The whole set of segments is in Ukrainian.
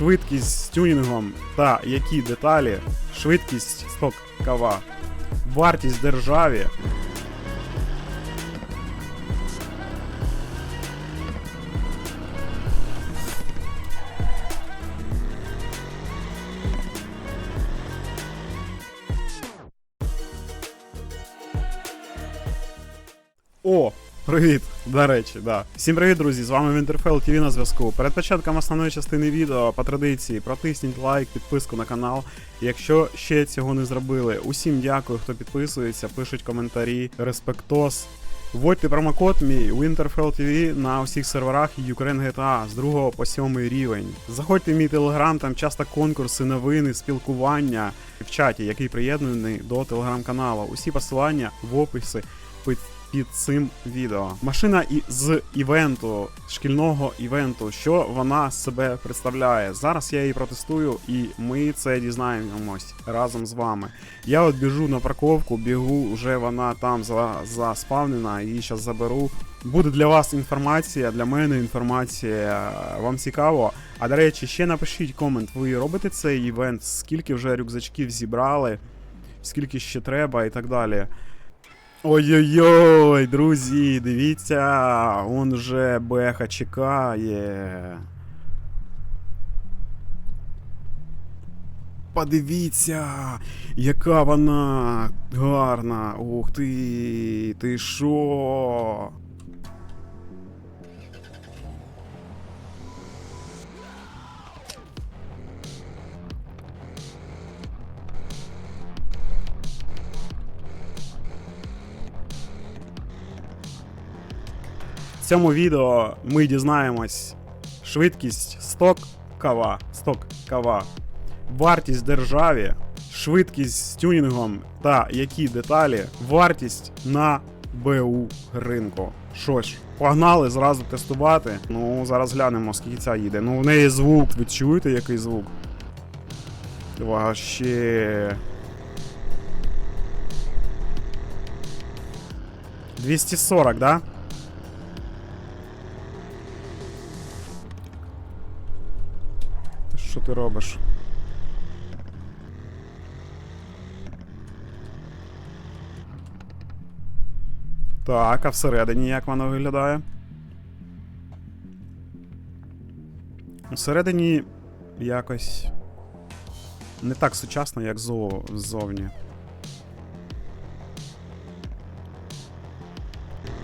швидкість з тюнінгом та які деталі, швидкість сток кава, вартість державі. О, привіт! До речі, да. Всім привіт, друзі! З вами Winterfell TV на зв'язку. Перед початком основної частини відео по традиції протисніть лайк, підписку на канал. Якщо ще цього не зробили, усім дякую, хто підписується, пишуть коментарі, респектос. Вводьте промокод мій Winterfell TV на усіх серверах Ukraine GTA з 2 по 7 рівень. Заходьте в мій телеграм, там часто конкурси, новини, спілкування в чаті, який приєднаний до телеграм-каналу. Усі посилання в описі під цим відео. Машина і з івенту, шкільного івенту, що вона себе представляє. Зараз я її протестую, і ми це дізнаємось разом з вами. Я от біжу на парковку, бігу, вже вона там за, заспавнена, її зараз заберу. Буде для вас інформація, для мене інформація. Вам цікаво. А до речі, ще напишіть комент, ви робите цей івент, скільки вже рюкзачків зібрали, скільки ще треба і так далі. Ой-ой-ой, друзі, дивіться, он же Беха чекає. Подивіться, яка вона гарна. Ух ти, ти шо? Цьому відео ми дізнаємось швидкість сток кава, сток кава, вартість державі, швидкість з тюнінгом та які деталі, вартість на БУ ринку. Що ж, погнали зразу тестувати. Ну, зараз глянемо, скільки ця їде. Ну, в неї звук, ви чуєте, який звук? Вообще. 240, да? Що ти робиш? Так, а всередині як воно виглядає? Всередині якось не так сучасно, як зо... ззовні.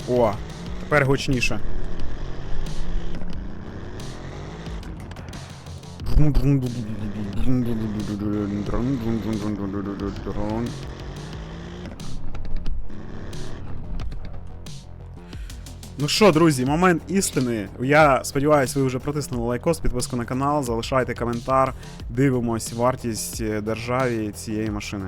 О, тепер гучніше. Ну що, друзі, момент істини. Я сподіваюся, ви вже протиснули лайкос, підписку на канал, залишайте коментар, дивимось вартість е, державі цієї машини.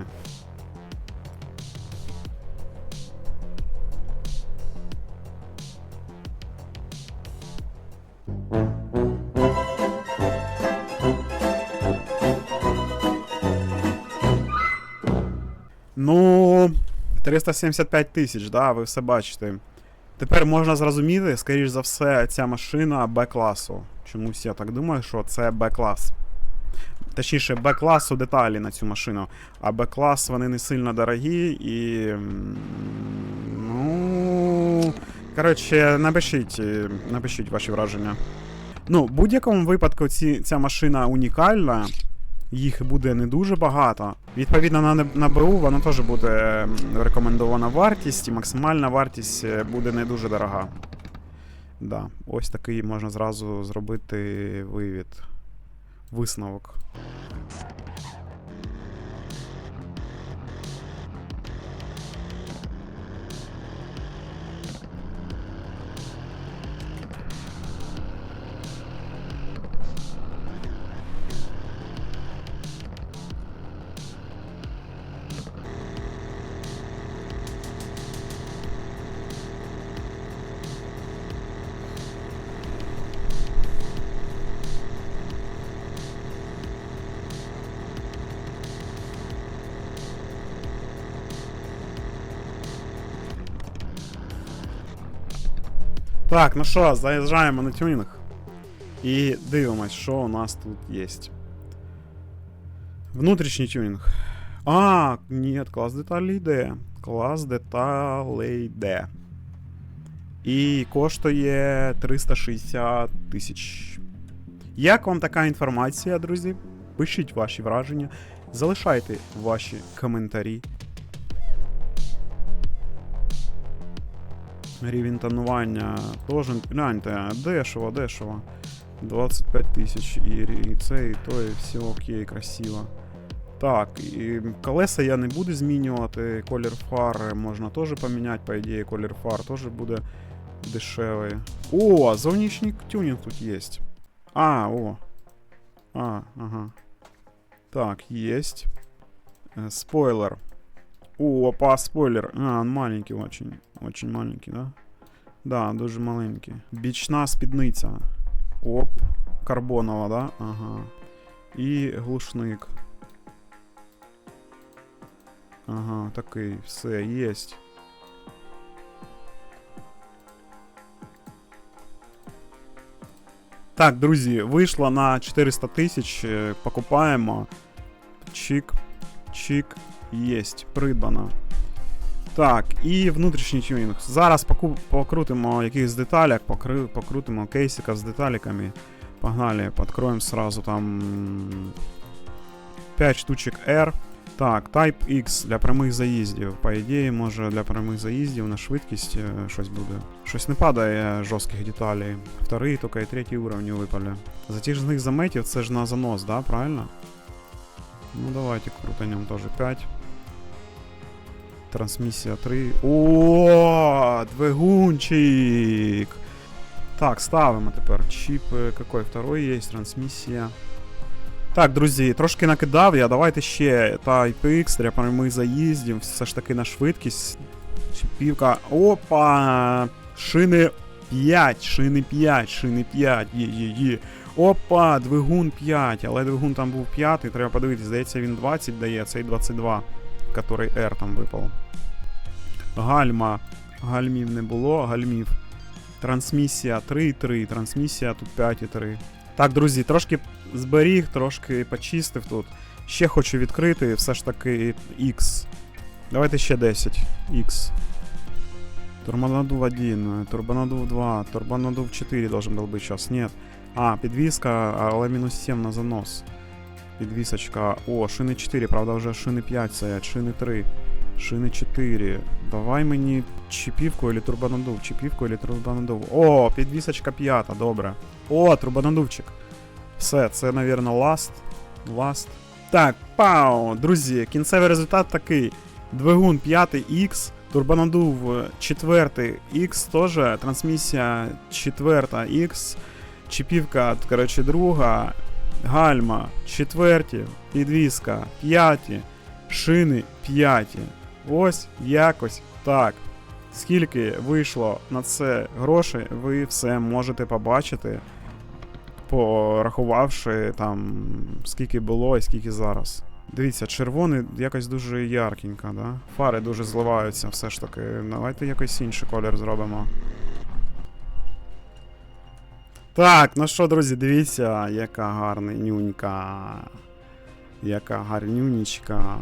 375 тисяч, да, ви все бачите. Тепер можна зрозуміти, скоріш за все, ця машина Б-класу. Чомусь я так думаю, що це Б-клас. Точніше, Б-класу деталі на цю машину. А Б-клас вони не сильно дорогі і. Ну. Коротше, напишіть, е, напишіть ваші враження. Ну, в будь-якому випадку ці, ця машина унікальна. Їх буде не дуже багато. Відповідно на НБУ вона теж буде ем, рекомендована вартість, і максимальна вартість е, буде не дуже дорога. Да, ось такий можна зразу зробити вивід. Висновок. Так, ну що, заїжджаємо на тюнінг. І дивимось, що у нас тут є. Внутрішній тюнінг. А, ні, клас деталей йде. Клас деталей йде. І коштує 360 тисяч. Як вам така інформація, друзі? Пишіть ваші враження, залишайте ваші коментарі. Рівень тонування теж. Гляньте, дешево, дешево. 25 тисяч і, це, і то, і все окей, красиво. Так, і колеса я не буду змінювати. Колір фар можна теж поміняти, по ідеї, колір фар теж буде дешевий. О, зовнішній тюнінг тут є. А, о. А, ага. Так, есть. Э, Спойлер. О, опа, спойлер. А, он маленький очень. Очень маленький, да? Да, дуже маленький. Бічна спідниця. Оп. Карбонова, да? Ага. І глушник. Ага, такий, все, єсть. Так, друзі, вийшло на 400 тисяч. е, Покупаємо. Чик, чик, єсть, придбано. Так, і внутрішній тюнінг. Зараз покрутимо якихось деталях, покри- покрутимо кейсика з деталіками. Погнали, подкроємо сразу там 5 штучок R. Так, Type X для прямих заїздів. По ідеї, може для прямих заїздів на швидкість е, щось буде. Щось не падає жорстких деталей. Вторий, тільки і третій уровні випали. Затяжних заметів це ж на занос, да, правильно? Ну давайте крутанем теж 5. Трансмісія 3. О, двигунчик! Так, ставимо тепер. Чіп е, какой? Второй є, трансмісія. Так, друзі, трошки накидав я. Давайте ще Type X для прямих заїздів. Все ж таки на швидкість. Чіпівка. Опа! Шини 5, шини 5, шини 5. Є, є, є. Опа, двигун 5, але двигун там був 5, треба подивитися, здається, він 20 дає, цей 22, який R там випав. Гальма. Гальмів не було, гальмів. Трансмісія 3,3, трансмісія тут 5,3. Так, друзі, трошки зберіг, трошки почистив тут. Ще хочу відкрити, все ж таки X. Давайте ще 10. X. Турбонадув 1, турбонадув 2, турбонадув 4 должен был быть сейчас. Нет. А, підвіска, але мінус 7 на занос. Підвісочка. О, шини 4, правда, вже шини 5 стоять, шини 3, шини 4. Давай мені чіпівку или турбонадув, чіпівку или турбонадув. О, підвісочка 5, добре. О, турбонадувчик. Все, це, навірно, last. Last. Так, пау, друзі, кінцевий результат такий. Двигун 5X, турбонадув 4X теж, трансмісія 4X, чіпівка, коротше, друга, гальма 4, підвіска 5, шини 5. Ось якось так. Скільки вийшло на це грошей, ви все можете побачити, порахувавши там, скільки було і скільки зараз. Дивіться, червоний якось дуже яркенько, да? Фари дуже зливаються все ж таки. Давайте якийсь інший колір зробимо. Так, ну що, друзі, дивіться, яка гарна нюнька. Яка гарнюнічка.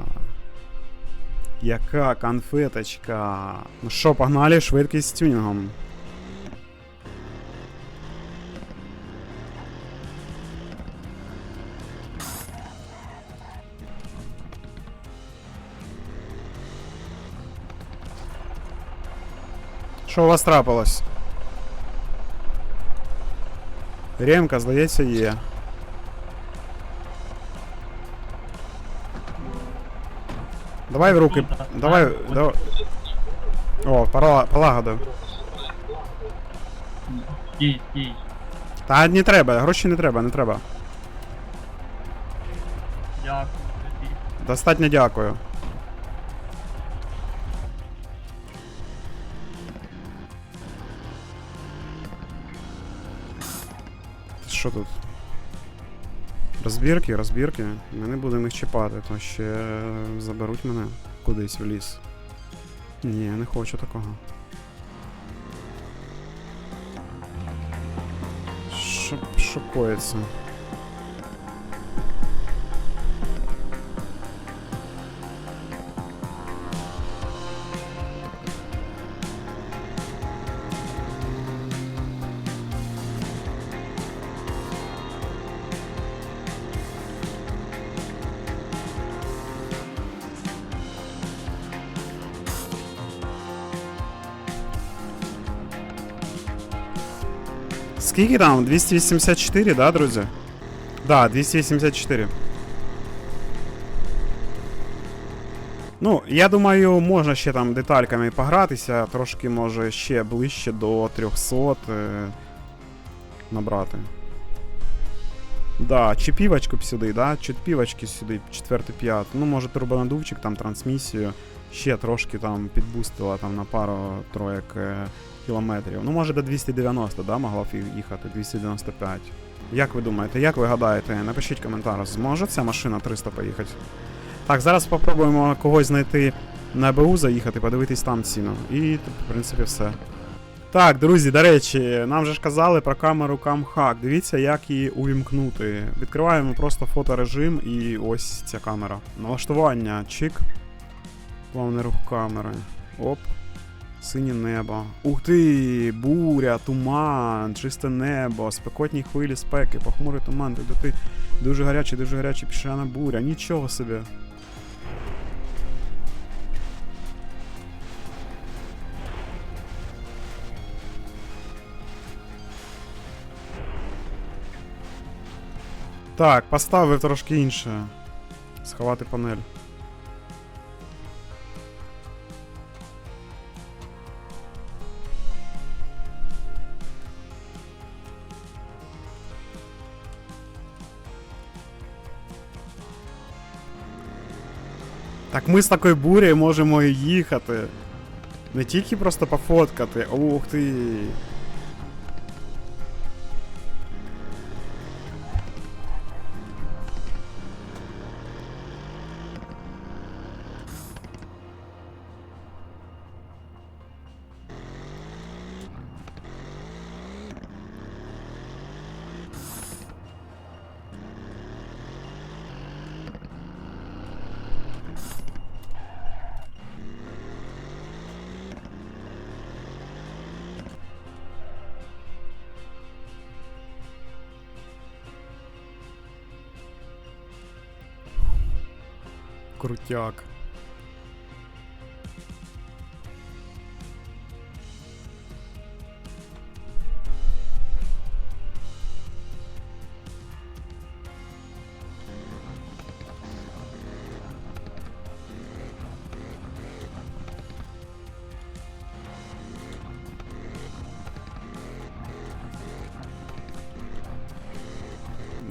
Яка конфеточка. Ну що, погнали швидкість з тюнінгом. Що у вас трапилось? Ремка, здається, є. Давай в руки. Давай. давай. О, полагодив. Стій, стій. Та не треба, гроші не треба, не треба. Дякую. Достатньо дякую. Що тут? Розбірки, розбірки. Ми не будемо їх чіпати, то ще заберуть мене кудись в ліс. Ні, я не хочу такого. Що щоб Скільки там? 284, да, друзі? Да, 284. Ну, я думаю, можна ще там детальками погратися, трошки може ще ближче до 300 е, набрати. Да, чіпівочку б сюди, да? Чіпівочки сюди, 4-5. Ну, може турбонадувчик, там трансмісію. Ще трошки там підбустила там на пару троєк е, кілометрів. Ну, може до 290, да, могла б їхати, 295. Як ви думаєте, як ви гадаєте? Напишіть коментар, зможе ця машина 300 поїхати? Так, зараз спробуємо когось знайти на БУ заїхати, подивитись там ціну. І, в принципі, все. Так, друзі, до речі, нам же ж казали про камеру CamHack. Дивіться, як її увімкнути. Відкриваємо просто фоторежим і ось ця камера. Налаштування, чик. Плавний рух камери. Оп. Синє небо. Ух ти! Буря, туман, чисте небо, спекотні хвилі спеки, похмурий туман, ти ти дуже гарячий, дуже гарячий піщана буря. Нічого собі. Так, поставив трошки інше. Сховати панель. Так ми з такою бурею можемо їхати. Не тільки просто пофоткати. Ух ти. Крутяк.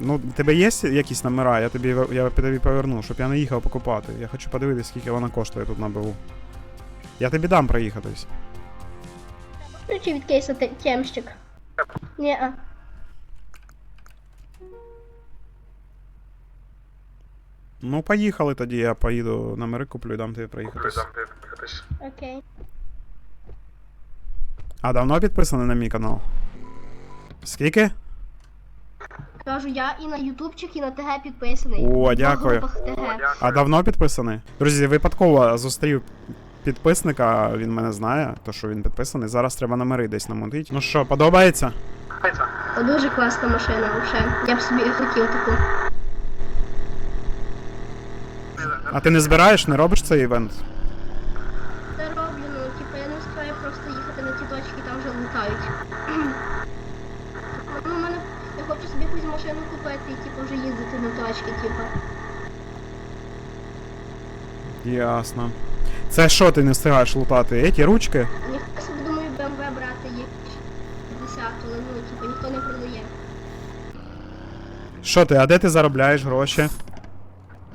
Ну, тебе є якісь номера? Я тобі я тобі поверну, щоб я не їхав покупати. Я хочу подивитися, скільки вона коштує тут на БУ. Я тобі дам проїхатись. Ключі від кейса темщик. Ні. Ну, поїхали тоді, я поїду номери куплю і дам тобі проїхатись. Окей. А давно підписаний на мій канал? Скільки? Кажу, я і на ютубчик, і на ТГ підписаний. О, дякую. групах ТГ. А давно підписаний? Друзі, випадково зустрів підписника, він мене знає, то що він підписаний. Зараз треба номери десь намонтити. Ну що, подобається? О, дуже класна машина, вообще. Я б собі хотів таку. А ти не збираєш, не робиш цей івент? Машину купити і, типу, вже їздити на точки, типу. Ясно. Це що ти не встигаєш лутати? Еті ручки? Я собі думаю BMW брати є 50, але ну, типу, ніхто не продає. Що ти, а де ти заробляєш гроші?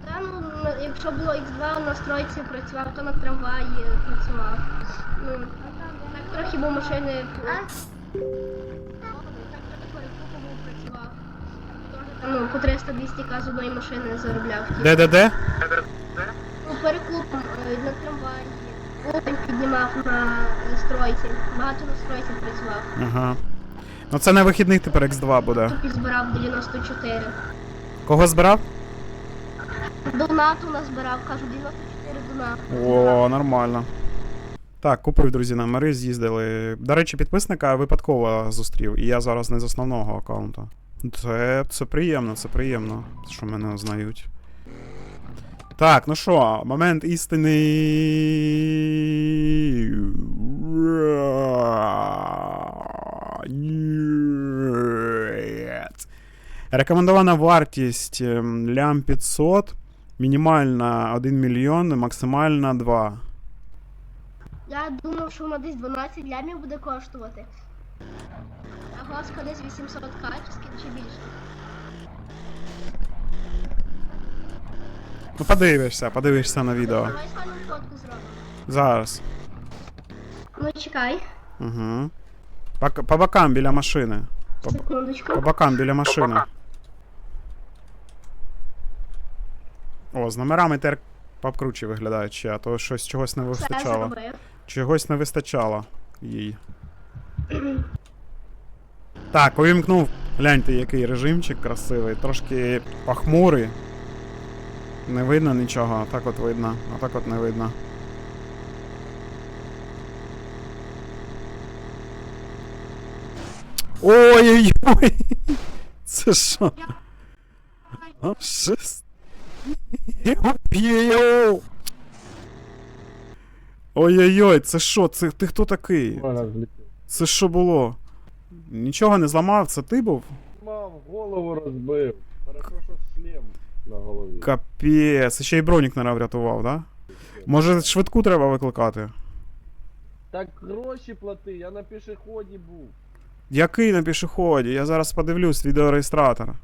Та ну, на- якщо було X2 на стройці працював, то на трамваї працював. Ну, так трохи був машини. Так трохи перекупував, працював. Тоже там, Ну, по 300-200 к з одної машини заробляв. Де де де? Ну, перекупом е, на трамваї. Опель піднімав на е, стройці. Багато на стройці працював. Ага. Ну це на вихідних тепер X2 буде. Тупі збирав 94. Кого збирав? Донату назбирав, кажу, 94 донату. О, нормально. Так, купив, друзі, номери, з'їздили. До речі, підписника випадково зустрів, і я зараз не з основного аккаунту. Це, це приємно, це приємно, що мене знають. Так, ну що, момент істини. Рекомендована вартість ем, лям 500, мінімальна 1 мільйон, максимальна 2. Я думав, що вона десь 12 лямів буде коштувати. Глазка десь 800 к чи чи більше. Ну подивишся, подивишся на відео. Давай з вами фотку зробимо. Зараз. Ну чекай, Угу. По, по бокам біля машини. По, секундочку. по бокам біля машини. О, з номерами тепер покруче виглядають ще, а то щось чогось не Все вистачало. зробив. Чогось не вистачало їй. Так, увімкнув. Гляньте, який режимчик красивий, трошки похмурий. Не видно нічого, а так от видно, а так от не видно. Ой-ой-ой! Це що? Я! Ой-ой-ой, це що? Це ти хто такий? Це що було? Нічого не зламав, це ти був? Мав, голову розбив. Хорошо, що шлем на голові. Капець, ще й бронік не врятував, да? Може швидку треба викликати? Так гроші плати, я на пішоході був. Який на пішоході? Я зараз подивлюсь відеореєстратор.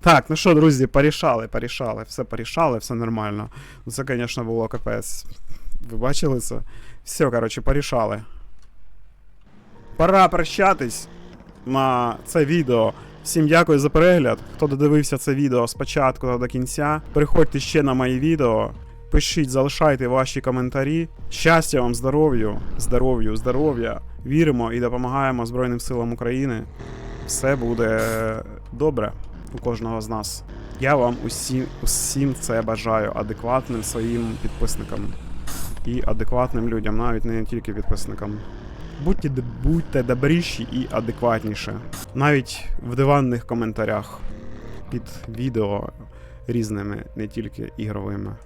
Так, ну що, друзі, порішали, порішали, все порішали, все нормально. Ну це, звісно, було капець. Ви бачили це? Все, коротше, порішали. Пора прощатись на це відео. Всім дякую за перегляд. Хто додивився це відео спочатку та до кінця. Приходьте ще на мої відео. Пишіть, залишайте ваші коментарі. Щастя вам, здоров'ю, здоров'ю, здоров'я. Віримо і допомагаємо Збройним силам України. Все буде добре у кожного з нас. Я вам усім, усім це бажаю адекватним своїм підписникам і адекватним людям, навіть не тільки підписникам. Будьте, будьте добріші і адекватніші. Навіть в диванних коментарях під відео різними, не тільки ігровими.